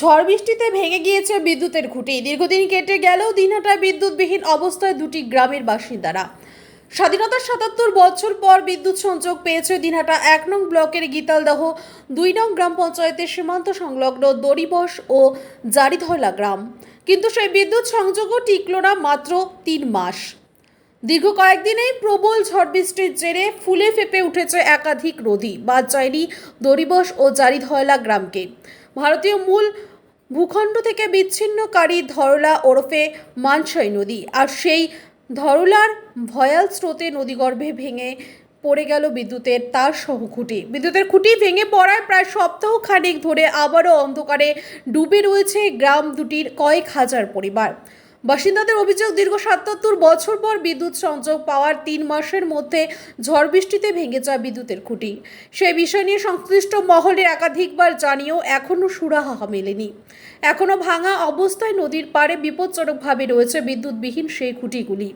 ঝড় বৃষ্টিতে ভেঙে গিয়েছে বিদ্যুতের খুঁটি। দীর্ঘদিন কেটে গেলেও দিনহাটায় বিদ্যুৎবিহীন অবস্থায় দুটি গ্রামের বাসিন্দারা। স্বাধীনতার সাতাত্তর বছর পর বিদ্যুৎ সংযোগ পেয়েছে দিনহাটা এক নং ব্লকের গীতালদহ, দুই নং গ্রাম পঞ্চায়েতের সীমান্ত সংলগ্ন দড়িবস ও জারিধলা গ্রাম। কিন্তু সেই বিদ্যুৎ সংযোগও টিকল না মাত্র তিন মাস। দীর্ঘ কয়েকদিনেই প্রবল ঝড় বৃষ্টির জেরে ফুলে ফেপে উঠেছে একাধিক নদী বাদ যায়নি দরিবস ও জারিধয়লা গ্রামকে। ভারতীয় মূল ভূখণ্ড থেকে বিচ্ছিন্নকারী ধরলা ওরফে মানসাই নদী, আর সেই ধরলার ভয়াল স্রোতে নদীগর্ভে ভেঙে পড়ে গেল বিদ্যুতের তার সহ খুঁটি বিদ্যুতের খুঁটি ভেঙে পড়ায় প্রায় সপ্তাহ খানেক ধরে আবারও অন্ধকারে ডুবে রয়েছে গ্রাম দুটির কয়েক হাজার পরিবার। বাসিন্দাদের অভিযোগ দীর্ঘ সাতাত্তর বছর পর বিদ্যুৎ সংযোগ পাওয়ার তিন মাসের মধ্যে ঝড় বৃষ্টিতে ভেঙে যায় বিদ্যুতের খুঁটি। সেই বিষয় নিয়ে সংশ্লিষ্ট মহলে একাধিকবার জানিয়েও এখনও সুরাহা মেলেনি। এখনও ভাঙা অবস্থায় নদীর পাড়ে বিপজ্জনকভাবে রয়েছে বিদ্যুৎবিহীন সেই খুঁটিগুলি।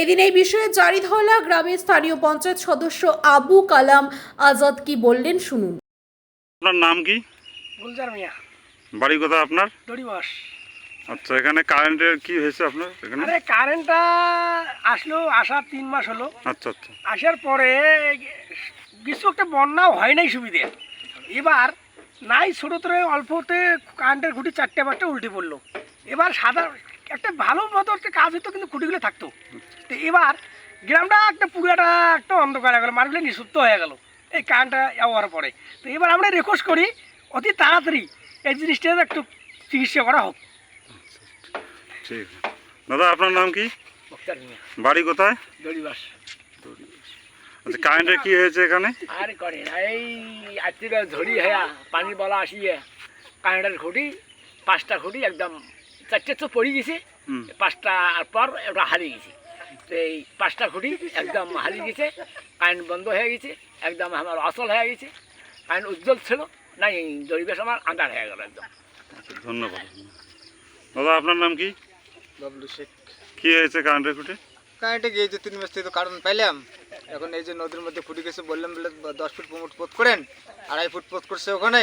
এদিন এই বিষয়ে জারিধলা গ্রামের স্থানীয় পঞ্চায়েত সদস্য আবু কালাম আজাদ কি বললেন শুনুন। আপনার নাম কি? গুলজার মিয়া। বাড়ি কোথায় আপনার? দড়ি বাস আচ্ছা এখানে কারেন্টের কি হয়েছে আপনার? এখানে? আরে কারেন্টটা আসলো আসার তিন মাস হলো। আচ্ছা আচ্ছা। আসার পরে কিছু একটা বন্যাও হয় নাই সুবিধে। এবার নাই ছোটো করে অল্পতে কারেন্টের খুঁটি চারটে পাঁচটা উল্টে পড়ল। এবার সাদা একটা ভালো মতো একটা কাজ হতো কিন্তু খুঁটিগুলো থাকতো। তো এবার গ্রামটা একটা পুরাটা একটা অন্ধকার হয়ে গেলো মানুষগুলো নিঃসুপ্ত হয়ে গেল এই কারেন্টটা যাওয়ার পরে। তো এবার আমরা রিকোয়েস্ট করি অতি তাড়াতাড়ি এই জিনিসটা একটু চিকিৎসা করা হোক। ঠিক। আছে দাদা আপনার নাম কি? বাড়ি কোথায়? আচ্ছা কারেন্টের কি হয়েছে এখানে? আর করে এই আজকে ঝড়ি হ্যাঁ পানি বলা আসিয়ে কারেন্টের খুঁটি পাঁচটা খুঁটি একদম চারটে তো পড়ে গেছে। হুম। পাঁচটা পর ওটা হারিয়ে গেছে। তো এই পাঁচটা খুঁটি একদম হারিয়ে গেছে কারেন্ট বন্ধ হয়ে গেছে একদম আমার অচল হয়ে গেছে। কারেন্ট উজ্জ্বল ছিল নাই দরিবেশ আমার আন্ধার হয়ে গেল একদম। আচ্ছা, ধন্যবাদ। দাদা আপনার নাম কি? বাবলু শেখ। কি হয়েছে কারেন্টের খুঁটে? কারেন্টে গিয়েছে তিন মাস থেকে তো কারণ পাইলাম। এখন এই যে নদীর মধ্যে ফুটে গেছে বললাম বলে দশ ফুট ফুট পোত করেন আড়াই ফুট পোত করছে ওখানে।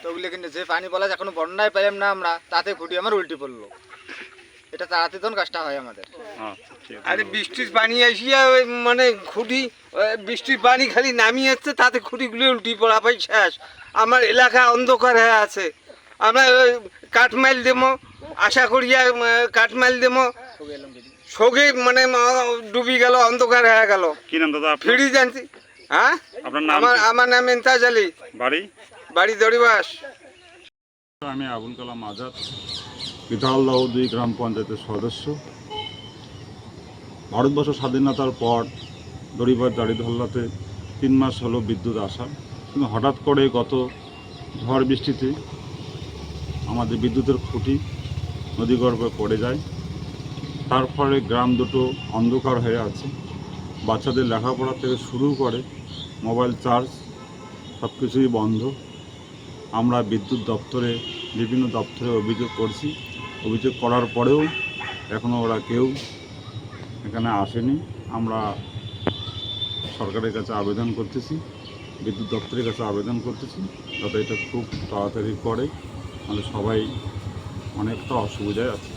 তো ওগুলো কিন্তু যে পানি বলা এখনও বন্যায় পাইলাম না আমরা তাতে খুঁটি আমার উল্টে পড়ল। এটা তাড়াতাড়ি তখন কাজটা হয় আমাদের। আচ্ছা আরে বৃষ্টির পানি আসিয়া ওই মানে খুঁটি বৃষ্টির পানি খালি নামিয়ে যাচ্ছে তাতে খুঁটিগুলো উল্টি পড়া পাই শেষ। আমার এলাকা অন্ধকার হয়ে আছে। আমরা ওই কাঠমাইল দেবো আশা করিয়া কাঠমাইল দেবো। সগে মানে ডুবি গেল অন্ধকার হয়ে গেল। কি নাম দাদা ফিরি জানছি। হ্যাঁ? আপনার নাম আমার আমার নাম ইন্তাজ আলী। বাড়ি? বাড়ি দড়িবাস আমি আবুল কালাম আজাদ বিধালদাহ দুই গ্রাম পঞ্চায়েতের সদস্য। ভারতবর্ষ স্বাধীনতার পর দড়িবার দাড়িধল্লাতে তিন মাস হলো বিদ্যুৎ আসা। কিন্তু হঠাৎ করে গত ঝড় বৃষ্টিতে আমাদের বিদ্যুতের খুঁটি নদীগর্ভে পড়ে যায়। তার ফলে গ্রাম দুটো অন্ধকার হয়ে আছে। বাচ্চাদের লেখাপড়া থেকে শুরু করে মোবাইল চার্জ সব কিছুই বন্ধ। আমরা বিদ্যুৎ দপ্তরে, বিভিন্ন দপ্তরে অভিযোগ করছি। অভিযোগ করার পরেও এখনও ওরা কেউ এখানে আসেনি। আমরা সরকারের কাছে আবেদন করতেছি, বিদ্যুৎ দপ্তরের কাছে আবেদন করতেছি, যাতে এটা খুব তাড়াতাড়ি করে। মানে সবাই অনেকটা অসুবিধায় আছে।